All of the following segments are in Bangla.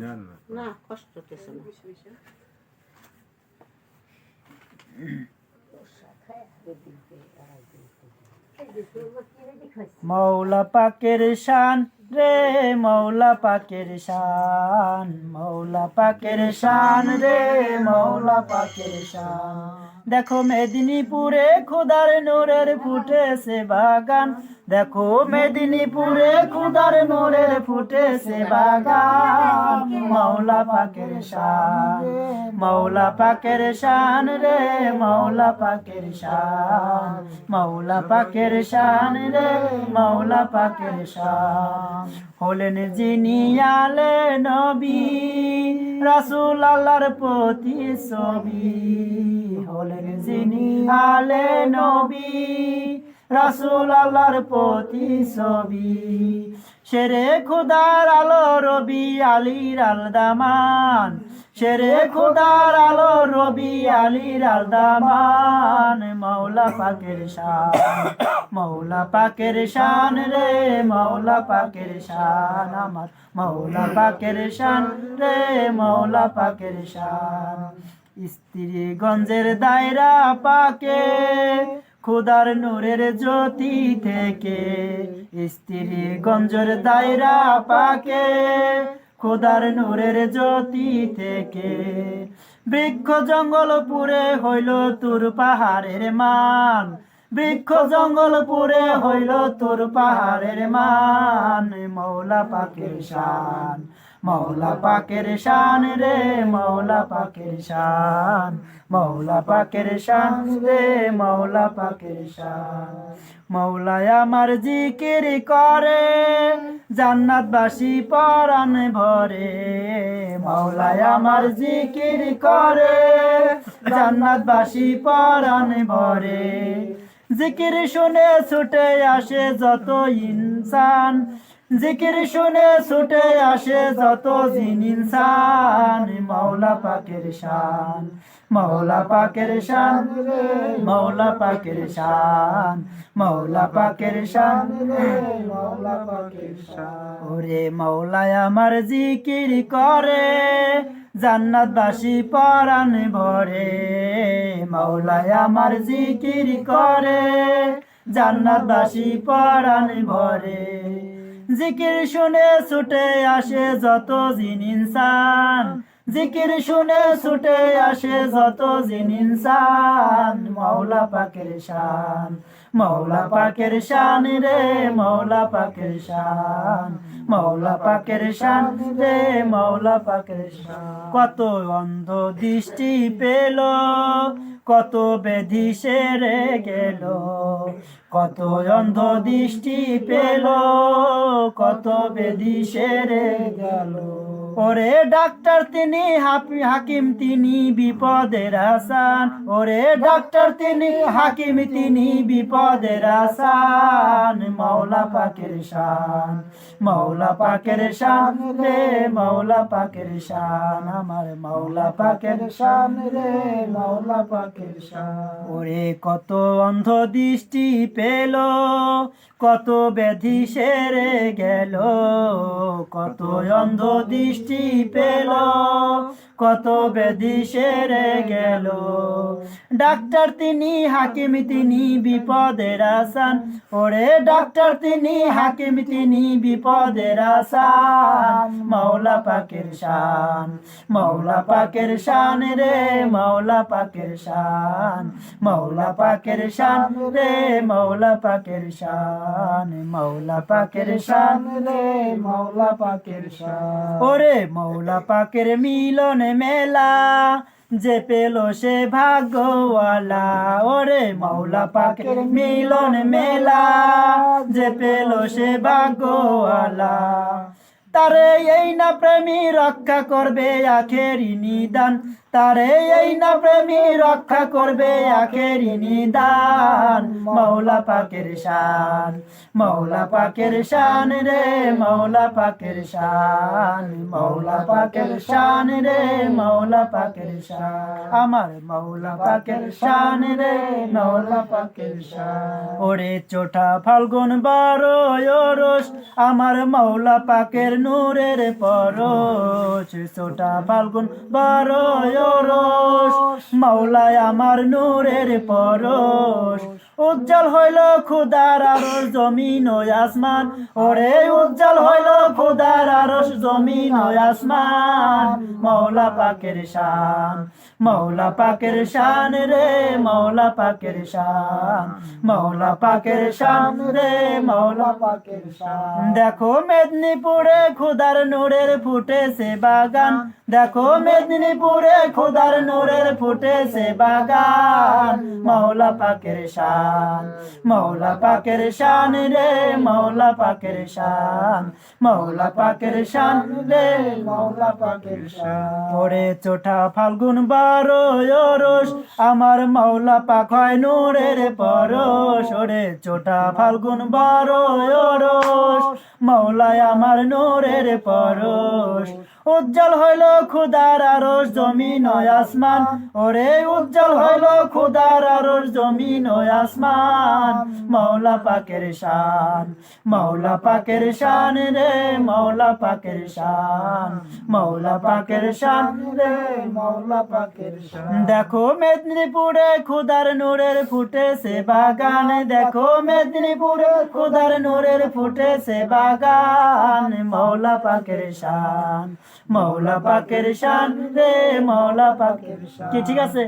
না না। না কষ্ট হতেছে না। মৌলা পাকের শান রে মৌলা পাকের শান মৌলা পাকের শান রে মৌলা পাকের শান। দেখো মেদিনীপুরে খুদার নূরের ফুটেছে বাগান। দেখো মেদিনীপুরে খুদার নূরের ফুটেছে বাগান। মৌলা পাকের শান মৌলা পাকের শান রে মৌলা পাকের শান মৌলা পাকের শান রে মৌলা পাকের শান। হলেন যিনি আলে নবী। রাসুল আল্লাহর প্রতি ছবি হলেন যিনি আলে নবী। রাসুল আল্লাহর প্রতি ছবি শেরে খুদার আলো রবি আলীর আলদামান। শেরে খুদার আলো রবি আলীর আলদামান। মৌলা পাকের শান মৌলা পাকের শান রে মৌলা পাকের শান আমার। মৌলা পাকের শান রে মৌলা পাকের শান। স্ত্রী গঞ্জের দায়রা পাকে খুদার নূরের জ্যোতি থেকে, স্ত্রী গঞ্জের দায়রা পাকে, খুদার নূরের জ্যোতি থেকে। বৃক্ষ জঙ্গল পুরে হইল তুর পাহাড়ের মান, বৃক্ষ জঙ্গল পুরে হইল তোর পাহাড়ের মান, মৌলা পাকের শান। মৌলা পাকের শান রে, মৌলা পাকের শান। মৌলা পাকের শান রে, মৌলা পাকের শান। মৌলায় আমার জিকির করে, জান্নাতবাসী পরাণ ভরে। মৌলায় আমার জিকির করে, জান্নাতবাসী পরাণ ভরে। জিকির শুনে ছুটে আসে যত ইনসান জিকির শুনে ছুটে আসে যত জিন ইনসান মৌলা পাকের শান মৌলা পাকের শান মৌলা পাকের শান মৌলা পাকের শান মৌলা পাকের শান। ওরে মৌলায় আমার জিকির করে, জান্নাতবাসী পরাণ ভরে। মৌলায় আমার জিকির করে, জান্নাতবাসী পরাণ ভরে। জিকির শুনে ছুটে আসে যত জিন ইনসান। জিকির শুনে ছুটে আসে যত জিন ইনসান। মাওলা পাকের শান। মৌলা পাকের শান রে, মৌলা পাকের শান। মৌলা পাকের শান রে, মৌলা পাকের শান। কত অন্ধ দৃষ্টি পেল, কত বেধি সেরে গেল। কত অন্ধ দৃষ্টি পেল, কত বেধি সেরে গেল। ওরে ডাক্তার তিনি হাপি হাকিম তিনি, বিপদের আসান। ওরে ডাক্তার তিনি, হাকিম তিনি, বিপদের আসান। মৌলা পাকের শান মৌলা পাকের শান রে মৌলা পাকের শান। আমার মৌলা পাকের শান রে মৌলা পাকের শান। ওরে কত অন্ধ দৃষ্টি পেল কত ব্যাধি সেরে গেল, কত অন্ধ দৃষ্টি পেল, কত ব্যাধি সেরে গেল। ডাক্তার তিনি, হাকিম তিনি, বিপদের আসান। ওরে ডাক্তার তিনি, হাকিম তিনি, বিপদের আসান। মৌলা পাকের শান মৌলা পাকের শান রে মৌলা পাকের শান মৌলা পাকের শান রে মৌলা পাকের শান। মৌলা পাকের শান রে মৌলা পাকের শান। ওরে মৌলা পাকের মিলন মেলা, যে পেল সে ভাগ্যওয়ালা। ওরে মৌলা পাকের মিলন মেলা, যে পেল সে ভাগ্যওয়ালা। তারে এই না প্রেমী রক্ষা করবে আখেরি নিদান। তারে এই না প্রেমী রক্ষা করবে আখেরি নিদান। মৌলা পাকের শান মৌলা পাকের শান রে মৌলা পাকের শান মৌলা পাকের শান রে মৌলা পাকের শান। আমার মৌলা পাকের শান রে মৌলা পাকের শান। ওরে চোটা ফাল্গুন বারো রোষ, আমার মৌলা পাকের নূরের পরশ ছোটা ফাল্গুন বড় রস। মাওলায় আমার নূরের পরশ। উজ্জ্বল হইল খুদার আরস জমিন ও আসমান। ওরে উজ্জ্বল হইল খুদার আরস জমিন ও আসমান। মাওলা পাকের শান। মৌলা পাকের শান রে, মৌলা পাকের শান। মৌলা পাকের শান রে, মৌলা পাকের শান। দেখো মেদিনীপুরে খুদার নূরের ফুটেছে বাগান। দেখো মেদিনীপুরে খুদার নূরের ফুটেছে বাগান। মৌলা পাকের শান, মৌলা পাকের শান রে, মৌলা পাকের শান। মৌলা পাকের শান রে, মৌলা পাকের শান। ওরে চোঠা ফাল্গুন বারো রস আমার মাওলা পাখায় নোরের পরশ। ওরে চোঠা ফাল্গুন বারো রস মাওলায় আমার নূরের পরশ। উজ্জ্বল হইল খুদার আরস জমি নয় আসমান। ওরে উজ্জ্বল হইল খুদার জমিন ও আসমান মৌলা পাকের শান মৌলা পাকের শান রে মৌলা পাকের শান মৌলা পাকের শান রে মৌলা পাকের শান। দেখো মেদিনীপুরে খুদার নূরের ফুটেছে বাগান, দেখো মেদিনীপুরে খুদার নূরের ফুটেছে বাগান মৌলা পাকের শান মৌলা পাকের শান রে মৌলা পাকের শান। কি ঠিক আছে?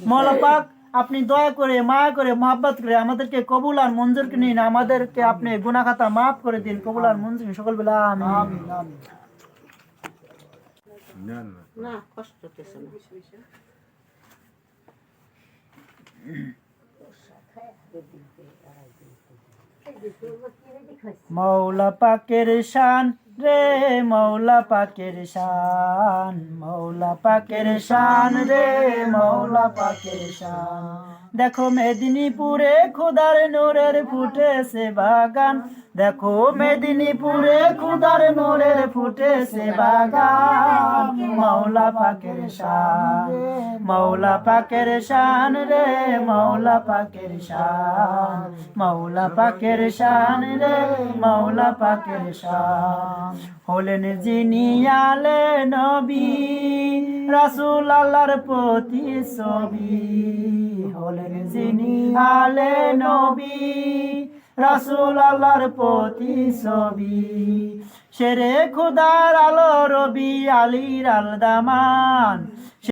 মৌলা পাক আপনি দয়া করে মায়া করে মহাব্বত করে আমাদেরকে কবুল আর মঞ্জুর নিন। আমাদেরকে আপনি গুনাখাতা মাফ করে দিন কবুল আর মঞ্জুর সকল বেলা আমিন। না কষ্ট মৌলা পাকের শান রে মৌলা পাকের শান, মৌলা পাকের শান রে মৌলা পাকের শান। দেখো মেদিনীপুরে খুদার নূরের ফুটেছে বাগান। দেখো মেদিনীপুরে খুদার নূরের ফুটেছে বাগান। মৌলা পাকের শান, মৌলা পাকের শান রে মৌলা পাকের শান। মৌলা পাকের শান রে মৌলা পাকের শান। হলেন যিনি আলে নবী, রাসুল আল্লাহর প্রতি ছবি। হলেন যিনি আলে নবী, রাসুল আল্লাহর প্রতি ছবি। শেরে খুদার আলো রবি আলীর আলদামান